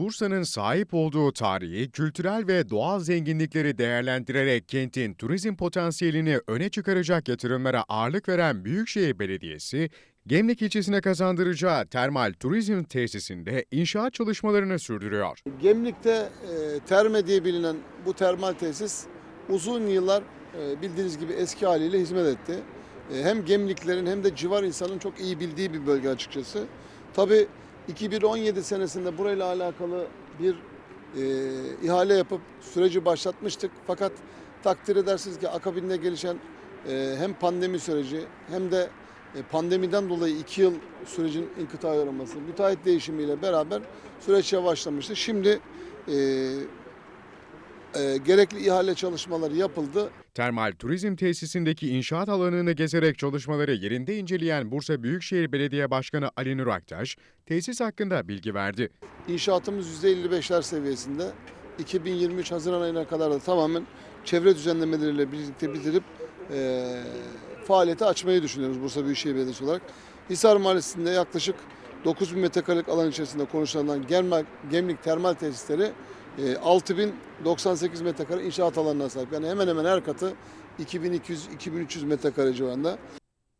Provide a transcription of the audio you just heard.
Bursa'nın sahip olduğu tarihi, kültürel ve doğal zenginlikleri değerlendirerek kentin turizm potansiyelini öne çıkaracak yatırımlara ağırlık veren Büyükşehir Belediyesi, Gemlik ilçesine kazandıracağı termal turizm tesisinde inşaat çalışmalarını sürdürüyor. Gemlik'te e, terme diye bilinen bu termal tesis uzun yıllar e, bildiğiniz gibi eski haliyle hizmet etti. E, hem Gemliklerin hem de civar insanın çok iyi bildiği bir bölge açıkçası. Tabii 2017 senesinde burayla alakalı bir e, ihale yapıp süreci başlatmıştık. Fakat takdir edersiniz ki akabinde gelişen e, hem pandemi süreci hem de e, pandemiden dolayı iki yıl sürecin inkıtaya uğraması, müteahhit değişimiyle beraber süreç yavaşlamıştı. Şimdi e, e, gerekli ihale çalışmaları yapıldı. Termal turizm tesisindeki inşaat alanını gezerek çalışmaları yerinde inceleyen Bursa Büyükşehir Belediye Başkanı Ali Nur Aktaş, tesis hakkında bilgi verdi. İnşaatımız %55'ler seviyesinde. 2023 Haziran ayına kadar da tamamen çevre düzenlemeleriyle birlikte bitirip e, faaliyete açmayı düşünüyoruz Bursa Büyükşehir Belediyesi olarak. Hisar Mahallesi'nde yaklaşık 9000 metrekarelik alan içerisinde konuşulan Gemlik, Gemlik termal tesisleri e, 6098 metrekare inşaat alanına sahip. Yani hemen hemen her katı 2200-2300 metrekare civarında.